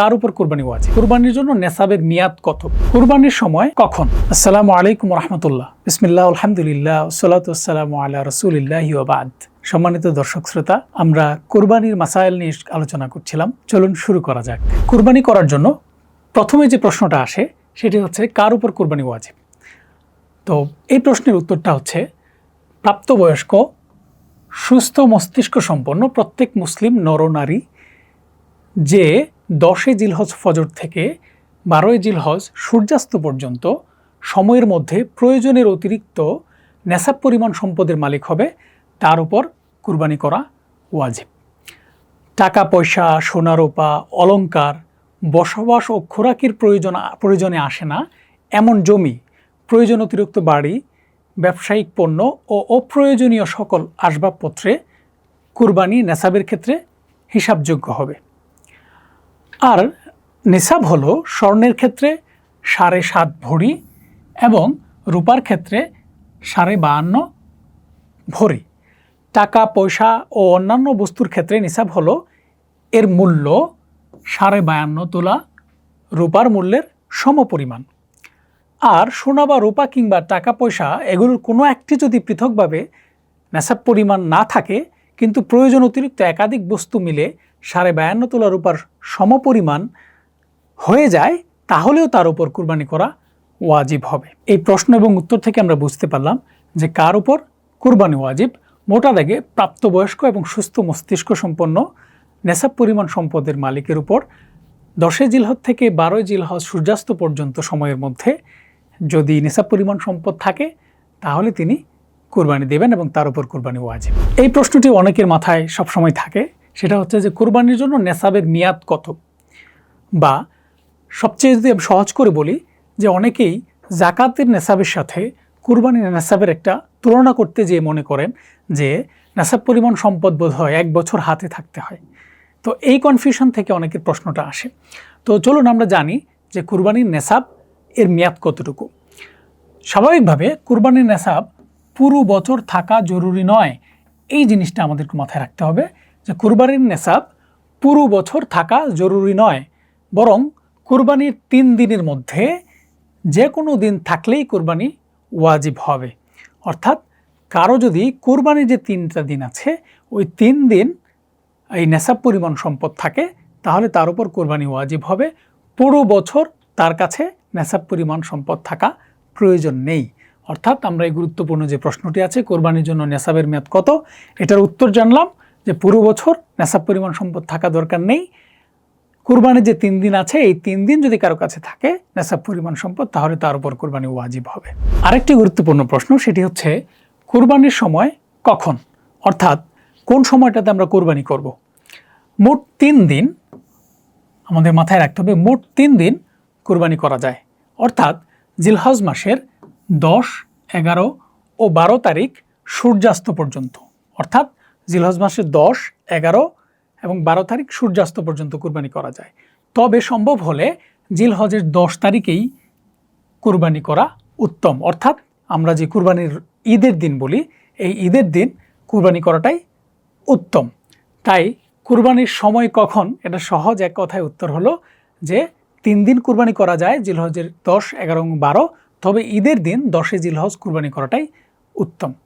কার উপর কোরবানি ওয়াজিব? কোরবানির জন্য নেসাবের মেয়াদ কত? কোরবানির সময় কখন? আসসালামু আলাইকুম রহমতুল্লাহ। বিসমিল্লাহ, আলহামদুলিল্লাহ সালাতাম আল্লাহ রসুলিল্লাহ বাদ। সম্মানিত দর্শক শ্রোতা, আমরা কোরবানির মাসাইল নিয়ে আলোচনা করছিলাম। চলুন শুরু করা যাক। কোরবানি করার জন্য প্রথমে যে প্রশ্নটা আসে, সেটি হচ্ছে কার উপর কোরবানি ওয়াজিব? তো এই প্রশ্নের উত্তরটা হচ্ছে প্রাপ্তবয়স্ক, সুস্থ মস্তিষ্ক সম্পন্ন প্রত্যেক মুসলিম নরনারী যে দশে জিলহজ ফজর থেকে বারোই জিলহজ সূর্যাস্ত পর্যন্ত সময়ের মধ্যে প্রয়োজনের অতিরিক্ত নেশাব পরিমাণ সম্পদের মালিক হবে, তার উপর কুরবানি করা ওয়াজিব। টাকা, পয়সা, সোনা, রূপা, অলংকার, বসবাস ও খোরাকির প্রয়োজন, প্রয়োজনে আসে না। এমন জমি, প্রয়োজন অতিরিক্ত বাড়ি, ব্যবসায়িক পণ্য ও অপ্রয়োজনীয় সকল আসবাবপত্রে কুরবানি নেশাবের ক্ষেত্রে হিসাবযোগ্য হবে। আর নিসাব হলো স্বর্ণের ক্ষেত্রে সাড়ে সাত ভরি এবং রূপার ক্ষেত্রে সাড়ে বাহান্ন ভরি। টাকা, পয়সা ও অন্যান্য বস্তুর ক্ষেত্রে নিসাব হলো এর মূল্য সাড়ে বায়ান্ন তোলা রূপার মূল্যের সমপরিমাণ। আর সোনা বা রূপা কিংবা টাকা, পয়সা এগুলোর কোনো একটি যদি পৃথকভাবে নেশাব পরিমাণ না থাকে কিন্তু প্রয়োজন অতিরিক্ত একাধিক বস্তু মিলে সাড়ে বায়ান্ন তোলা রূপার সমপরিমাণ হয়ে যায়, তাহলেও তার উপর কুরবানি করা ওয়াজিব হবে। এই প্রশ্ন এবং উত্তর থেকে আমরা বুঝতে পারলাম যে কার উপর কুরবানি ওয়াজিব। মোটা দাগে প্রাপ্তবয়স্ক এবং সুস্থ মস্তিষ্ক সম্পন্ন নেশাব পরিমাণ সম্পদের মালিকের উপর দশই জিলহজ থেকে বারোই জিলহজ সূর্যাস্ত পর্যন্ত সময়ের মধ্যে যদি নেশাব পরিমাণ সম্পদ থাকে, তাহলে তিনি কুরবানি দেবেন এবং তার উপর কুরবানি ওয়াজিব। এই প্রশ্নটি অনেকের মাথায় সবসময় থাকে। সেটা হচ্ছে যে কুরবানির জন্য নেশাবের মেয়াদ কত? বা সবচেয়ে যদি আমি সহজ করে বলি যে অনেকেই জাকাতের নেশাবের সাথে কুরবানির নেশাবের একটা তুলনা করতে যেয়ে মনে করেন যে নেশাব পরিমাণ সম্পদ বোধ হয় এক বছর হাতে থাকতে হয়। তো এই কনফিউশন থেকে অনেকের প্রশ্নটা আসে। তো চলুন আমরা জানি যে কুরবানির নেশাব এর মেয়াদ কতটুকু। স্বাভাবিকভাবে কুরবানির নেশাব পুরো বছর থাকা জরুরি নয়। এই জিনিসটা আমাদেরকে মাথায় রাখতে হবে যে কুরবানির নেশাব পুরো বছর থাকা জরুরি নয়। বরং কুরবানির তিন দিনের মধ্যে যে কোনো দিন থাকলেই কুরবানি ওয়াজিব হবে। অর্থাৎ কারও যদি কুরবানির যে তিনটা দিন আছে, ওই তিন দিন এই নেশাব পরিমাণ সম্পদ থাকে, তাহলে তার উপর কোরবানি ওয়াজিব হবে। পুরো বছর তার কাছে নেশাব পরিমাণ সম্পদ থাকা প্রয়োজন নেই। অর্থাৎ আমরা এই গুরুত্বপূর্ণ যে প্রশ্নটি আছে, কোরবানির জন্য নেশাবের মেয়াদ কত? এটার উত্তর জানলাম যে পুরো বছর নেশাব পরিমাণ সম্পদ থাকা দরকার নেই। কুরবানির যে তিন দিন আছে, এই তিন দিন যদি কারও কাছে থাকে নেশাব পরিমাণ সম্পদ, তাহলে তার উপর কোরবানি ওয়াজিব হবে। আরেকটি গুরুত্বপূর্ণ প্রশ্ন, সেটি হচ্ছে কোরবানির সময় কখন? অর্থাৎ কোন সময়টাতে আমরা কোরবানি করব। মোট তিন দিন, আমাদের মাথায় রাখতে হবে, মোট তিন দিন কোরবানি করা যায়। অর্থাৎ জিলহজ মাসের দশ, এগারো ও বারো তারিখ সূর্যাস্ত পর্যন্ত। অর্থাৎ জিলহজ মাসের দশ, এগারো এবং বারো তারিখ সূর্যাস্ত পর্যন্ত কুরবানি করা যায়। তবে সম্ভব হলে জিলহজের দশ তারিখেই কুরবানি করা উত্তম। অর্থাৎ আমরা যে কুরবানির ঈদের দিন বলি, এই ঈদের দিন কুরবানি করাটাই উত্তম। তাই কুরবানির সময় কখন? এটা সহজ এক কথায় উত্তর হলো যে তিন দিন কুরবানি করা যায়, জিলহজের দশ, এগারো বারো তবে ঈদের দিন দশে জিলহজ কুরবানি করাটাই উত্তম।